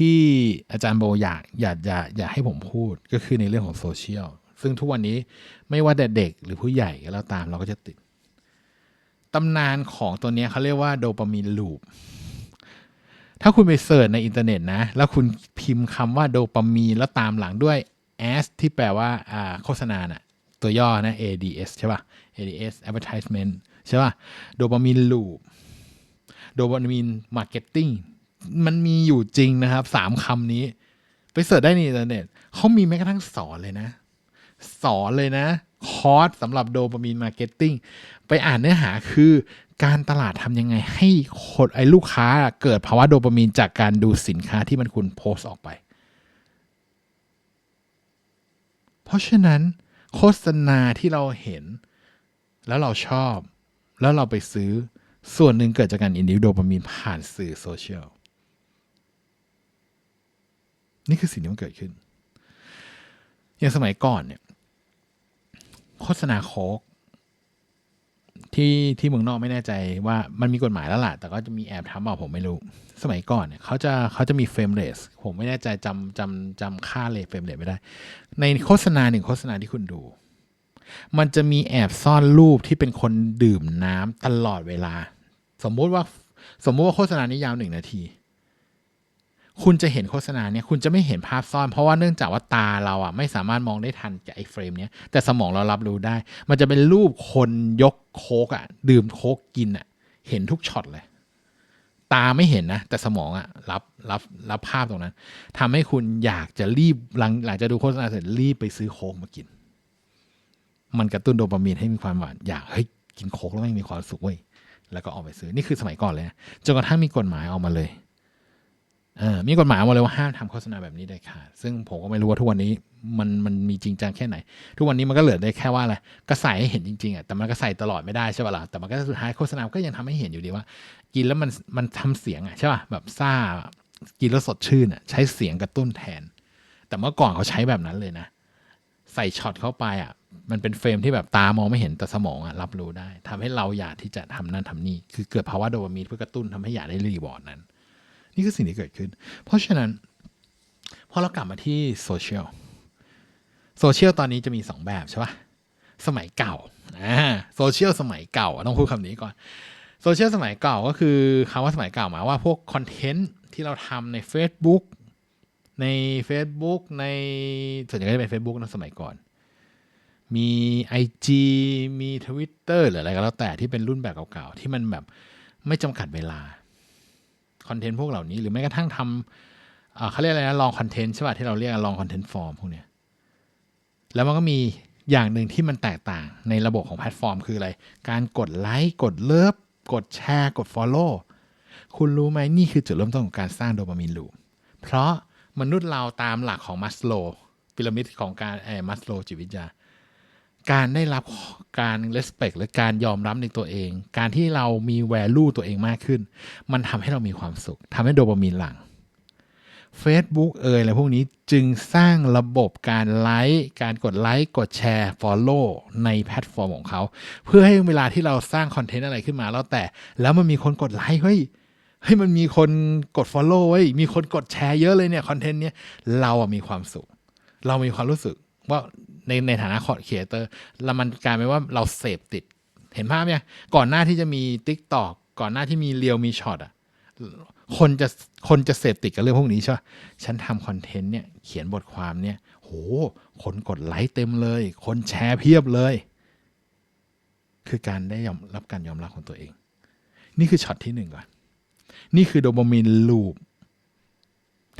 ที่อาจารย์โบอยากอยากอยากอยากให้ผมพูดก็คือในเรื่องของโซเชียลซึ่งทุกวันนี้ไม่ว่าแต่เด็กหรือผู้ใหญ่ก็แล้วตามเราก็จะติดตำนานของตัวนี้เขาเรียกว่าโดปามีนลูป ถ้าคุณไปเสิร์ชในอินเทอร์เน็ตนะ แล้วคุณพิมพ์คำว่าโดปามีนแล้วตามหลังด้วย s ที่แปลว่าโฆษณาน่ะตัวย่อนะ ads ใช่ป่ะ ads advertisement ใช่ป่ะ โดปามีนลูป โดปามีนมาร์เก็ตติ้ง มันมีอยู่จริงนะครับสามคำนี้ ไปเสิร์ชได้ในอินเทอร์เน็ตเขามีแม้กระทั่งสอนเลยนะ สอนเลยนะ คอร์สสำหรับโดปามีนมาร์เก็ตติ้งไปอ่านเนื้อหาคือการตลาดทำยังไงให้คนไอ้ลูกค้าเกิดภาวะโดปามีนจากการดูสินค้าที่มันคุณโพสต์ออกไป เพราะฉะนั้นโฆษณาที่เราเห็น แล้วเราชอบ แล้วเราไปซื้อส่วนหนึ่งเกิดจากการอินดิวโดปามีนผ่านสื่อโซเชียล นี่คือสิ่งที่มันเกิดขึ้น อย่างสมัยก่อนเนี่ย โฆษณาโคกที่ที่เมืองนอกไม่แน่ใจว่ามันมีกฎหมายแล้วล่ะ แต่ก็จะมีแอบทำเปล่าผมไม่รู้ สมัยก่อนเนี่ยเขาจะเขาจะมีเฟรมเรสผมไม่แน่ใจจำจำจำค่าเลทเฟรมเรสไม่ได้ ในโฆษณาหนึ่งโฆษณาที่คุณดู มันจะมีแอบซ่อนรูปที่เป็นคนดื่มน้ำตลอดเวลา สมมุติว่าสมมุติว่าโฆษณานี้ยาวหนึ่งนาที คุณจะเห็นโฆษณาเนี่ยคุณจะไม่เห็นภาพซ่อน เพราะว่าเนื่องจากว่าตาเราอะไม่สามารถมองได้ทันจากไอ้เฟรมเนี้ยแต่สมองเรารับรู้ได้ มันจะเป็นรูปคนยกโคกอะดื่มโคกกินอะเห็นทุกช็อตเลย ตาไม่เห็นนะ แต่สมองอะรับรับรับภาพตรงนั้นทำให้คุณอยากจะรีบหลังหลังจากดูโฆษณาเสร็จรีบไปซื้อโคกมากิน มันกระตุ้นโดปามีนให้มีความหวานอยากเฮ้ยกินโคกแล้วไม่มีความสุขเว้ยแล้วก็ออกไปซื้อนี่คือสมัยก่อนเลยนะจนกระทั่งมีกฎหมายออกมาเลย มีกฎหมายออกมาเลยว่าห้ามทำโฆษณาแบบนี้ได้ค่ะ ซึ่งผมก็ไม่รู้ว่าทุกวันนี้มันมันมีจริงจังแค่ไหน ทุกวันนี้มันก็เหลือได้แค่ว่าอะไรก็ใส่ให้เห็นจริงๆอะแต่มันก็ใส่ตลอดไม่ได้ใช่ป่ะล่ะแต่มันก็สุดท้ายโฆษณาก็ยังทำให้เห็นอยู่ดีว่า กินแล้วมันมันทำเสียงอะใช่ป่ะแบบซ่ากินแล้วสดชื่นอะใช้เสียงกระตุ้นแทน แต่เมื่อก่อนเขาใช้แบบนั้นเลยนะ ใส่ช็อตเข้าไปอะมันเป็นเฟรมที่แบบตามองไม่เห็นแต่สมองอะรับรู้ได้ทำให้เราอยากที่จะทำนั่นทำนี่คือเกิดภาวะโดปามีนเพื่อกระตุ้นทำให้อยากได้รีวอร์ดนั้น นี่คือสิ่งที่เกิดขึ้น เพราะฉะนั้น พอเรากลับมาที่โซเชียลโซเชียลตอนนี้จะมีสองแบบใช่ปะสมัยเก่าอ่าโซเชียลสมัยเก่าต้องพูดคำนี้ก่อนโซเชียลสมัยเก่าก็คือคำว่าสมัยเก่าหมายว่าพวกคอนเทนต์ที่เราทำใน Facebook ใน Facebook ในส่วนใหญ่ก็จะเป็น Facebook นะสมัยก่อน มี IG มี Twitter หรืออะไรก็แล้วแต่ที่เป็นรุ่นแบบเก่าๆ ที่มันแบบไม่จำกัดเวลา คอนเทนต์พวกเหล่านี้ หรือแม้กระทั่งทำเขาเรียกอะไรนะลองคอนเทนต์ใช่ป่ะที่เราเรียกลองคอนเทนต์ฟอร์มพวกเนี้ยแล้วมันก็มีอย่างหนึ่งที่มันแตกต่างในระบบของแพลตฟอร์มคืออะไร การกดไลค์กดเลิฟกดแชร์ กด Follow คุณรู้ไหมนี่คือจุดเริ่มต้นของการสร้างโดปามีนลูปเพราะมนุษย์เราตามหลักของมัสโลพีระมิดของการเอมัสโลจิตวิทยา การได้รับการ respect หรือการยอมรับในตัวเอง การที่เรามี value ตัวเองมากขึ้น มันทำให้เรามีความสุขทำให้โดปามีนหลั่ง Facebook เอ่ยอะไรพวกนี้จึงสร้างระบบการไลค์การกดไลค์กดแชร์ Follow ในแพลตฟอร์มของเขา เพื่อให้เวลาที่เราสร้างคอนเทนต์อะไรขึ้นมาแล้วแต่ แล้วมันมีคนกดไลค์เฮ้ยเฮ้ยมันมีคนกด Follow เว้ยมีคนกดแชร์เยอะเลยเนี่ยคอนเทนต์เนี้ยเราอะมีความสุข เรามีความรู้สึกว่า ในในฐานะคอร์ครีเอเตอร์แล้วมันกลายเป็นว่าเราเสพติด เห็นภาพเนี่ยก่อนหน้าที่จะมี Tik t o อกก่อนหน้าที่มีเรียวมีช็อตอะคนจะคนจะเสพติดกับเรื่องพวกนี้ใช่ไหมฉันทำคอนเทนต์เนี่ยเขียนบทความเนี่ย โห คนกดไลค์เต็มเลย คนแชร์เพียบเลย คือการได้ยอมรับการยอมรับของตัวเอง นี่คือช็อตที่หนึ่งก่อน นี่คือโดปามีนลูป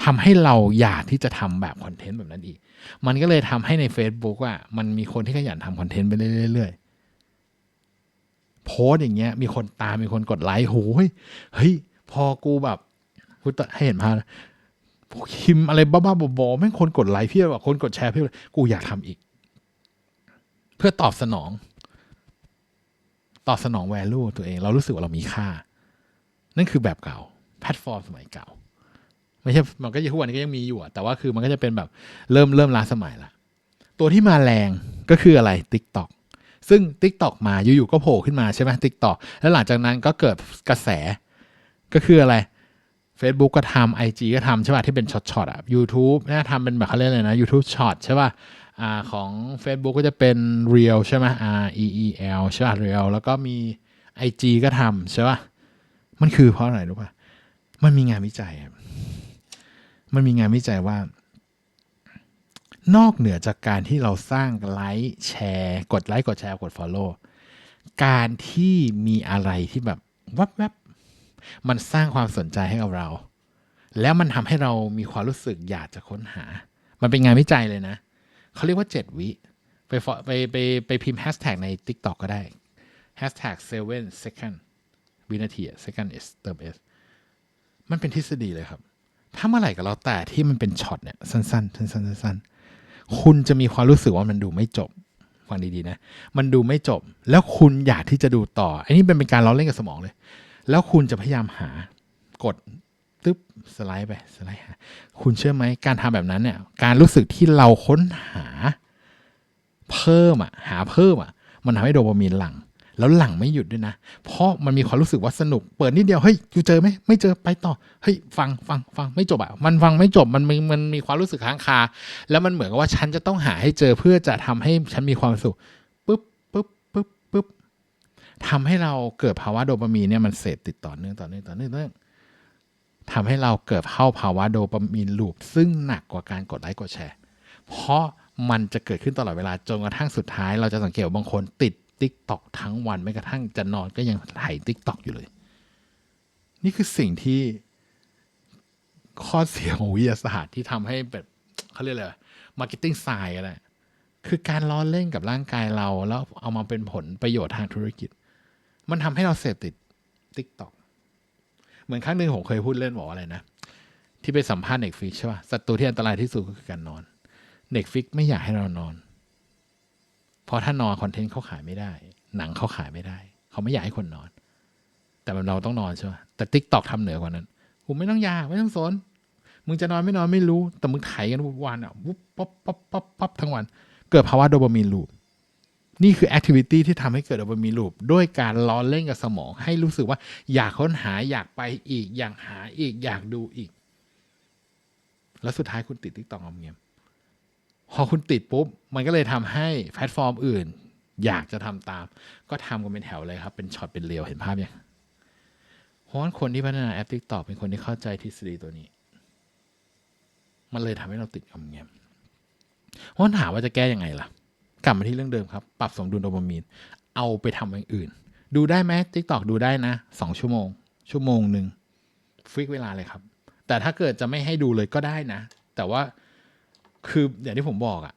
ทำให้เราอยากที่จะทำแบบคอนเทนต์แบบนั้นอีก มันก็เลยทำให้ใน Facebook อะมันมีคนที่ขยันทำคอนเทนต์ไปเรื่อยๆ โพสอย่างเงี้ย มีคนตามมีคนกดไลค์โหยเฮ้ย พอกูแบบกูให้เห็นภาพนะคิมอะไรบ้าๆบอๆแม่งคนกดไลค์เพียบคนกดแชร์เพียบเลยกูอยากทำอีก เพื่อตอบสนอง ตอบสนองแวลูตัวเอง เรารู้สึกว่าเรามีค่า นั่นคือแบบเก่าแพลตฟอร์มสมัยเก่า ไม่ใช่มันก็ยังทุกวันนี้ก็ยังมีอยู่อะแต่ว่าคือมันก็จะเป็นแบบเริ่มเริ่มล้าสมัยละตัวที่มาแรงก็คืออะไร Tik t o อกซึ่ง Tik t o อกมาอยู่ๆก็โผล่ขึ้นมาใช่ไหม Tik t o อกแล้วหลังจากนั้นก็เกิดกระแสก็คืออะไร Facebook ก็ทำ IG ก็ทำใช่ป่ะที่เป็นช็อตๆอะ YouTube น่าทำเป็นแบบเขาเรียกอะไรนะ YouTube Short ใช่ป่ะอ่าของ Facebook ก็จะเป็น Reel ใช่ไหม R E E L ใช่ป่ะ Reel แล้วก็มี IG ก็ทำใช่ป่ะ มันคือเพราะอะไรรู้ป่ะ มันมีงานวิจัยอะ มันมีงานวิจัยว่า นอกเหนือจากการที่เราสร้างไลค์แชร์ กดไลค์กดแชร์กด Follow การที่มีอะไรที่แบบวับแวบมันสร้างความสนใจให้กับเรา แล้วมันทำให้เรามีความรู้สึกอยากจะค้นหา มันเป็นงานวิจัยเลยนะ เขาเรียกว่า 7 วิ ไป fo- ไปไปไปพิมพ์แฮชแท็กใน TikTok ก็ได้แฮชแท็ก7 second วินาที second is เติม s มันเป็นทฤษฎีเลยครับ ถ้าเมื่อไหร่ก็แล้วแต่ที่มันเป็นช็อตเนี่ยสั้นๆสั้นๆสั้นๆคุณจะมีความรู้สึกว่ามันดูไม่จบฟังดีๆนะ มันดูไม่จบ แล้วคุณอยากที่จะดูต่ออันนี้เป็นเป็นการล้อเล่นกับสมองเลย แล้วคุณจะพยายามหากดตึ๊บสไลด์ไปสไลด์หาคุณเชื่อไหมการทำแบบนั้นเนี่ย การรู้สึกที่เราค้นหาเพิ่มอะหาเพิ่มอะมันทำให้โดปามีนหลั่ง แล้วหลังไม่หยุดด้วยนะ เพราะมันมีความรู้สึกว่าสนุก เปิดนิดเดียวเฮ้ยอยู่เจอไหมไม่เจอไปต่อเฮ้ยฟังฟังฟังไม่จบอะมันฟังไม่จบมันมันมันมีความรู้สึกค้างคา แล้วมันเหมือนกับว่าฉันจะต้องหาให้เจอเพื่อจะทำให้ฉันมีความสุขปุ๊บปุ๊บปุ๊บปุ๊บทำให้เราเกิดภาวะโดปามีนเนี่ยมันเสพติดต่อเนื่องต่อเนื่องต่อเนื่องต่อเนื่องทำให้เราเกิดเข้าภาวะโดปามีนลูปซึ่งหนักกว่าการกดไลค์กดแชร์ เพราะมันจะเกิดขึ้นตลอดเวลาจนกระทั่งสุดท้าย เราจะสังเกตว่าบางคนติด ติ๊กตอกทั้งวันไม่กระทั่งจะนอนก็ยังถ่ายติ๊กตอกอยู่เลย นี่คือสิ่งที่ข้อเสียของวิทยาศาสตร์ที่ทำให้แบบเขาเรียกอะไรมาร์เก็ตติ้งไซน์อะไรคือการล้อเล่นกับร่างกายเรา แล้วเอามาเป็นผลประโยชน์ทางธุรกิจ มันทำให้เราเสพติด t ิ k t o k เหมือนครั้งหนึ่งผมเคยพูดเล่นบอกอะไรนะ ที่ไปสัมภาษณ์เน็ตฟิกใช่ป่ะศัตรูที่อันตรายที่สุดก็คือการนอนเน็ตฟิกไม่อยากให้เรานอน เพราะถ้านอนคอนเทนต์เขาขายไม่ได้ หนังเขาขายไม่ได้ เขาไม่อยากให้คนนอน แต่เราต้องนอนใช่ป่ะแต่ t ิ k t o k ทำเหนือกว่านั้นกูไม่ต้องยาไม่ต้องสนมึงจะนอนไม่นอนไม่รู้ แต่มึงไถกันวันอะวุบป๊บป๊บป๊บป๊บทั้งวัน เกิดภาวะโดปามีนลูปนี่คือแอคทิวิตี้ที่ทำให้เกิดโดปามีนลูปด้วยการล้อเล่นกับสมอง ให้รู้สึกว่าอยากค้นหาอยากไปอีก อยากหาอีกอยากดูอีก แล้วสุดท้ายคุณติดติ๊กตอกเงียบ พอคุณติดปุ๊บ มันก็เลยทำให้แพลตฟอร์มอื่น อยากจะทำตาม ก็ทำกันเป็นแถวเลยครับ เป็นช็อตเป็นเรียวเห็นภาพยังเพราะคนที่พัฒนาแอปติ๊กตอกเป็นคนที่เข้าใจทฤษฎีตัวนี้ มันเลยทำให้เราติดงอมแงมเพราะถามว่าจะแก้ยังไงล่ะ กลับมาที่เรื่องเดิมครับ ปรับสมดุลโดปามีน เอาไปทำอย่างอื่น ดูได้ไหมทิกตอกดูได้นะสองชั่วโมง ชั่วโมงหนึ่งฟิกเวลาเลยครับ แต่ถ้าเกิดจะไม่ให้ดูเลยก็ได้นะ แต่ว่า คืออย่างที่ผมบอกอะ่ะ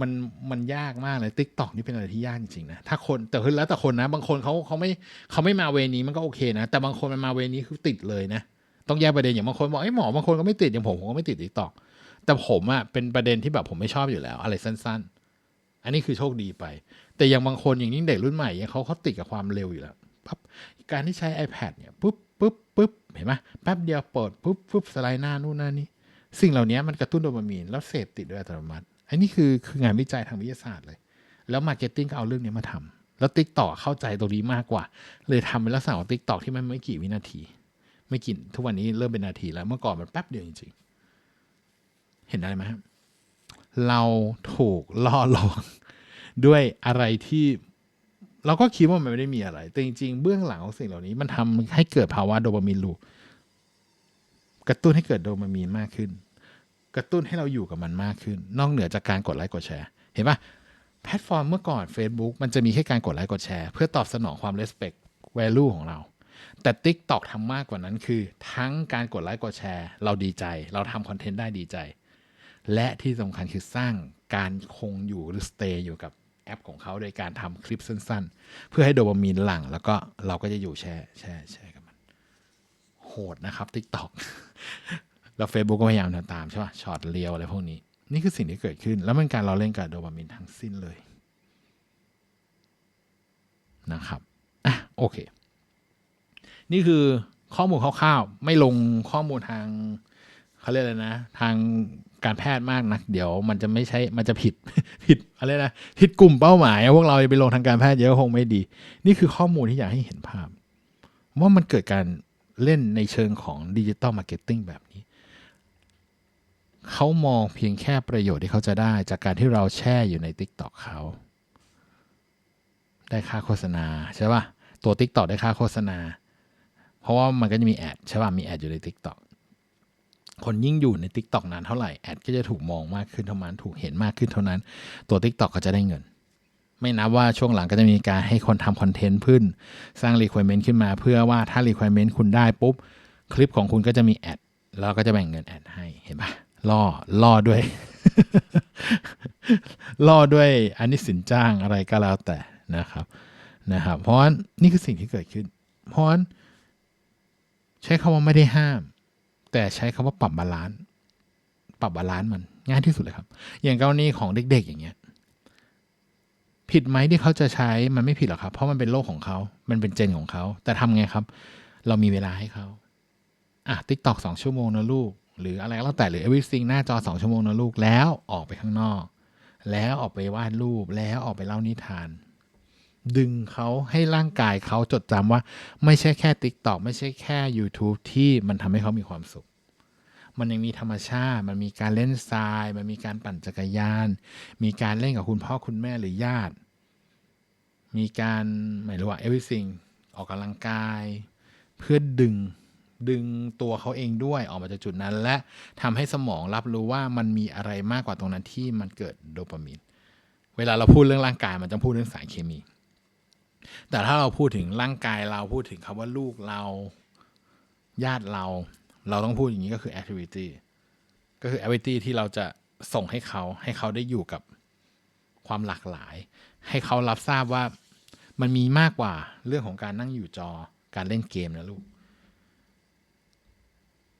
มันมันยากมากเลยทิกต็อกนี่เป็นอะไรที่ยากจริงๆนะถ้าคนแต่คือแล้วแต่คนนะ บางคนเขาเขาไม่เขาไม่มาเวนี้มันก็โอเคนะ แต่บางคนมันมาเวนี้คือติดเลยนะ ต้องแยกประเด็นอย่างบางคนบอกไอ้หมอบางคนก็ไม่ติดอย่างผมผมก็ไม่ติดทิกต็อกแต่ผมอะเป็นประเด็นที่แบบผมไม่ชอบอยู่แล้ว อะไรสั้น ๆ อันนี้คือโชคดีไป แต่อย่างบางคนอย่างนี้เด็กรุ่นใหม่เนี่ยเขาเขาติดกับความเร็วอยู่แล้วปั๊บการที่ใช้ iPad เนี่ยปุ๊บปุ๊บปุ๊บเห็นไหมแป๊บเดียวเปิดปุ๊บปุ๊บสไลด์หน้านู่นนั่นนี่ สิ่งเหล่านี้มันกระตุ้นโดปามีนแล้วเสพติดโดยอัตโนมัติ อันนี้คือคืองานวิจัยทางวิทยาศาสตร์เลย แล้วมาร์เก็ตติ้งก็เอาเรื่องนี้มาทำแล้วติ๊กต่อเข้าใจตรงนี้มากกว่า เลยทำเป็นลักษณะของติ๊กตอกที่มันไม่กี่วินาที ไม่กี่ทุกวันนี้เริ่มเป็นนาทีแล้วเมื่อก่อนมันแป๊บเดียวจริงๆ เห็นได้ไหมครับเราถูกล่อหลอกด้วยอะไรที่เราก็คิดว่ามันไม่ได้มีอะไร แต่จริงๆ เบื้องหลังของสิ่งเหล่านี้มันทำให้เกิดภาวะโดปามีนลูปกระตุ้นให้เกิดโดปามีนมากขึ้น กระตุ้นให้เราอยู่กับมันมากขึ้น นอกเหนือจากการกดไลค์กดแชร์ เห็นปะแพลตฟอร์มเมื่อก่อน Facebook มันจะมีแค่การกดไลค์กดแชร์ เพื่อตอบสนองความ respect value ของเรา แต่ TikTok ทำมากกว่านั้นคือ ทั้งการกดไลค์กดแชร์ เราดีใจ เราทำคอนเทนต์ได้ดีใจ และที่สำคัญคือสร้างการคงอยู่หรือ stay อยู่กับแอปของเขาโดยการทำคลิปสั้นๆ เพื่อให้โดปามีนหลั่ง แล้วก็เราก็จะอยู่แช่แช่แช่กับมัน โหดนะครับ TikTok แล้ว Facebook ก็พยายามทำตามใช่ป่ะช็อตเรียวอะไรพวกนี้ นี่คือสิ่งที่เกิดขึ้น แล้วมันการเราเล่นกับโดปามีนทั้งสิ้นเลยนะครับอะโอเค นี่คือข้อมูลคร่าวๆ ไม่ลงข้อมูลทางเขาเรียกอะไรนะ ทางการแพทย์มากนัก เดี๋ยวมันจะไม่ใช่ มันจะผิดผิดอะไรนะผิดกลุ่มเป้าหมาย พวกเราไปลงทางการแพทย์เยอะคงไม่ดี นี่คือข้อมูลที่อยากให้เห็นภาพ ว่ามันเกิดการเล่นในเชิงของดิจิตอลมาร์เก็ตติ้งแบบนี้ เขามองเพียงแค่ประโยชน์ที่เขาจะได้ จากการที่เราแช่อยู่ใน Tik t o อกเขา ได้ค่าโฆษณาใช่ป่ะ ตัว Tik t o อกได้ค่าโฆษณา เพราะว่ามันก็จะมีแอดใช่ป่ะ มีแอดอยู่ใน Tik t o อกคนยิ่งอยู่ใน Tik t o อกนานเท่าไหร่แอดก็จะถูกมองมากขึ้นเท่านั้น ถูกเห็นมากขึ้นเท่านั้น ตัว Tik t o อกก็จะได้เงิน ไม่นับว่าช่วงหลังก็จะมีการให้คนทำคอนเทนต์ขึ้น สร้าง requirement ขึ้นมาเพื่อว่าถ้า requirement คุณได้ปุ๊บ คลิปของคุณก็จะมีแอดแล้วก็จะแบ่งเงินแอดให้เห็นปะ ล่อล่อด้วยล่อด้วยอันนี้สินจ้างอะไรก็แล้วแต่นะครับนะครับ เพราะว่านี่คือสิ่งที่เกิดขึ้น เพราะฉะนั้นใช้คำว่าไม่ได้ห้าม แต่ใช้คำว่าปรับบาลานซ์ปรับบาลานซ์มันง่ายที่สุดเลยครับ อย่างกรณีของเด็ก ๆ อย่างเงี้ย ผิดไหมที่เขาจะใช้มันไม่ผิดหรอกครับ เพราะมันเป็นโลกของเขา มันเป็นเจนของเขา แต่ทำไงครับ เรามีเวลาให้เขาอะทิกตอกสองชั่วโมงนะลูก หรืออะไรก็แล้วแต่หรือ everything หน้าจอสองชั่วโมงนะลูกแล้วออกไปข้างนอก แล้วออกไปวาดรูปแล้วออกไปเล่านิทาน ดึงเขาให้ร่างกายเขาจดจำว่า ไม่ใช่แค่ TikTok ไม่ใช่แค่ YouTube ที่มันทำให้เขามีความสุข มันยังมีธรรมชาติ มันมีการเล่นทราย มันมีการปั่นจักรยาน มีการเล่นกับคุณพ่อคุณแม่หรือญาติ มีการไม่รู้ว่า everything ออกกำลังกาย เพื่อดึง ดึงตัวเขาเองด้วยออกมาจากจุดนั้น และทำให้สมองรับรู้ว่ามันมีอะไรมากกว่าตรงนั้นที่มันเกิดโดปามีนเวลาเราพูดเรื่องร่างกายมันจะพูดเรื่องสารเคมี แต่ถ้าเราพูดถึงร่างกายเราพูดถึงคำว่าลูกเราญาติเรา เราต้องพูดอย่างนี้ก็คือ activity ก็คือ activity ที่เราจะส่งให้เขาให้เขาได้อยู่กับความหลากหลาย ให้เขารับทราบว่ามันมีมากกว่าเรื่องของการนั่งอยู่จอการเล่นเกมนะลูก